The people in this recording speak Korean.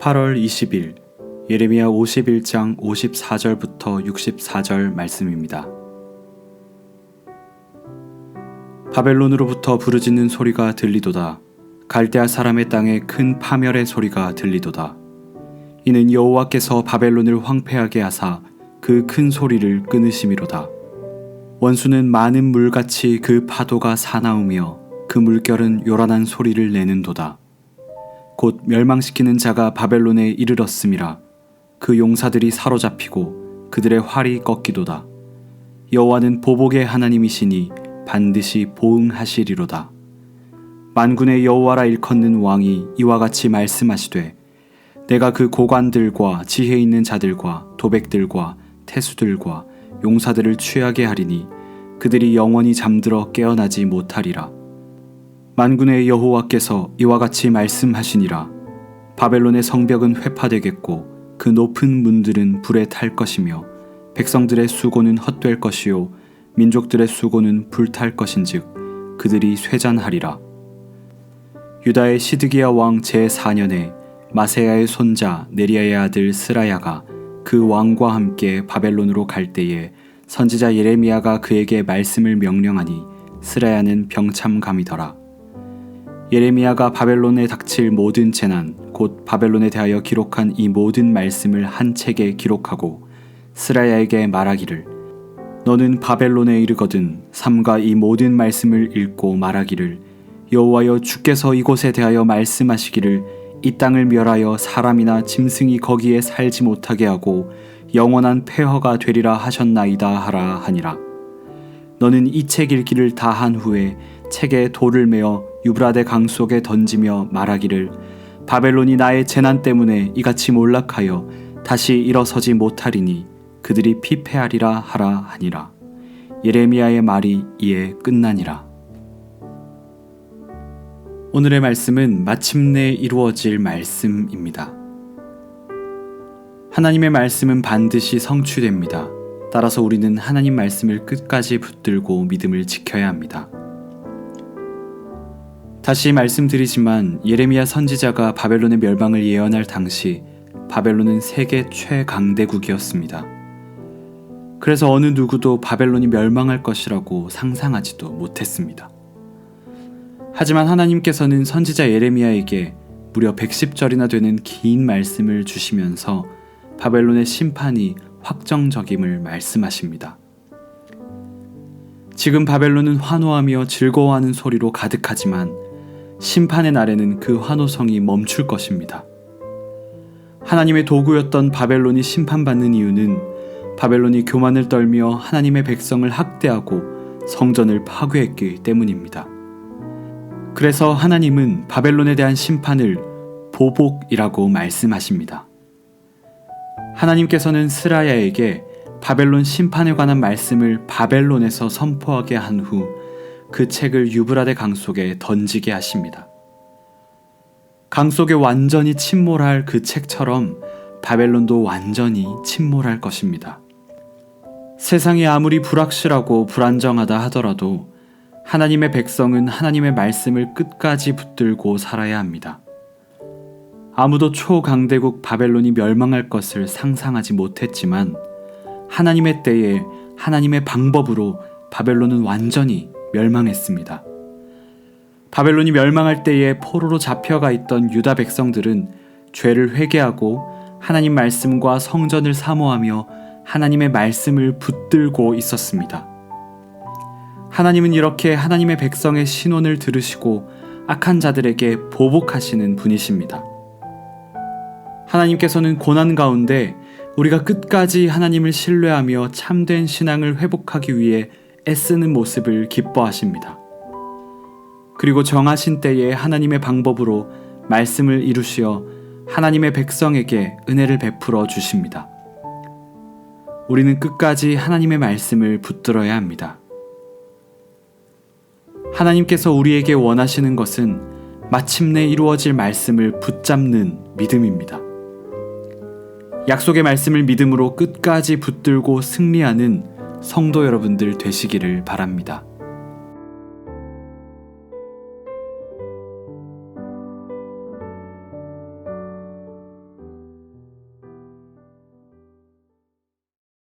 8월 20일 예레미야 51장 54절부터 64절 말씀입니다. 바벨론으로부터 부르짖는 소리가 들리도다. 갈대아 사람의 땅에 큰 파멸의 소리가 들리도다. 이는 여호와께서 바벨론을 황폐하게 하사 그 큰 소리를 끊으심이로다. 원수는 많은 물같이 그 파도가 사나우며 그 물결은 요란한 소리를 내는도다. 곧 멸망시키는 자가 바벨론에 이르렀음이라 그 용사들이 사로잡히고 그들의 활이 꺾이도다. 여호와는 보복의 하나님이시니 반드시 보응하시리로다. 만군의 여호와라 일컫는 왕이 이와 같이 말씀하시되 내가 그 고관들과 지혜 있는 자들과 도백들과 태수들과 용사들을 취하게 하리니 그들이 영원히 잠들어 깨어나지 못하리라 만군의 여호와께서 이와 같이 말씀하시니라. 바벨론의 성벽은 회파되겠고 그 높은 문들은 불에 탈 것이며 백성들의 수고는 헛될 것이요 민족들의 수고는 불탈 것인즉 그들이 쇠잔하리라. 유다의 시드기야 왕 제4년에 마세야의 손자 네리아의 아들 스라야가 그 왕과 함께 바벨론으로 갈 때에 선지자 예레미야가 그에게 말씀을 명령하니 스라야는 병참감이더라 예레미야가 바벨론에 닥칠 모든 재난, 곧 바벨론에 대하여 기록한 이 모든 말씀을 한 책에 기록하고 스라야에게 말하기를 너는 바벨론에 이르거든 삼가 이 모든 말씀을 읽고 말하기를 여호와여 주께서 이곳에 대하여 말씀하시기를 이 땅을 멸하여 사람이나 짐승이 거기에 살지 못하게 하고 영원한 폐허가 되리라 하셨나이다 하라 하니라. 너는 이 책 읽기를 다 한 후에 책에 돌을 메어 유브라데 강 속에 던지며 말하기를 바벨론이 나의 재난 때문에 이같이 몰락하여 다시 일어서지 못하리니 그들이 피폐하리라 하라 하니라 예레미야의 말이 이에 끝나니라 오늘의 말씀은 마침내 이루어질 말씀입니다. 하나님의 말씀은 반드시 성취됩니다. 따라서 우리는 하나님 말씀을 끝까지 붙들고 믿음을 지켜야 합니다. 다시 말씀드리지만 예레미야 선지자가 바벨론의 멸망을 예언할 당시 바벨론은 세계 최강대국이었습니다. 그래서 어느 누구도 바벨론이 멸망할 것이라고 상상하지도 못했습니다. 하지만 하나님께서는 선지자 예레미야에게 무려 110절이나 되는 긴 말씀을 주시면서 바벨론의 심판이 확정적임을 말씀하십니다. 지금 바벨론은 환호하며 즐거워하는 소리로 가득하지만 심판의 날에는 그 환호성이 멈출 것입니다. 하나님의 도구였던 바벨론이 심판받는 이유는 바벨론이 교만을 떨며 하나님의 백성을 학대하고 성전을 파괴했기 때문입니다. 그래서 하나님은 바벨론에 대한 심판을 보복이라고 말씀하십니다. 하나님께서는 스라야에게 바벨론 심판에 관한 말씀을 바벨론에서 선포하게 한 후 그 책을 유브라데 강 속에 던지게 하십니다. 강 속에 완전히 침몰할 그 책처럼 바벨론도 완전히 침몰할 것입니다. 세상이 아무리 불확실하고 불안정하다 하더라도 하나님의 백성은 하나님의 말씀을 끝까지 붙들고 살아야 합니다. 아무도 초강대국 바벨론이 멸망할 것을 상상하지 못했지만 하나님의 때에 하나님의 방법으로 바벨론은 완전히 멸망했습니다. 바벨론이 멸망할 때에 포로로 잡혀가 있던 유다 백성들은 죄를 회개하고 하나님 말씀과 성전을 사모하며 하나님의 말씀을 붙들고 있었습니다. 하나님은 이렇게 하나님의 백성의 신원을 들으시고 악한 자들에게 보복하시는 분이십니다. 하나님께서는 고난 가운데 우리가 끝까지 하나님을 신뢰하며 참된 신앙을 회복하기 위해 애쓰는 모습을 기뻐하십니다. 그리고 정하신 때에 하나님의 방법으로 말씀을 이루시어 하나님의 백성에게 은혜를 베풀어 주십니다. 우리는 끝까지 하나님의 말씀을 붙들어야 합니다. 하나님께서 우리에게 원하시는 것은 마침내 이루어질 말씀을 붙잡는 믿음입니다. 약속의 말씀을 믿음으로 끝까지 붙들고 승리하는 성도 여러분들 되시기를 바랍니다.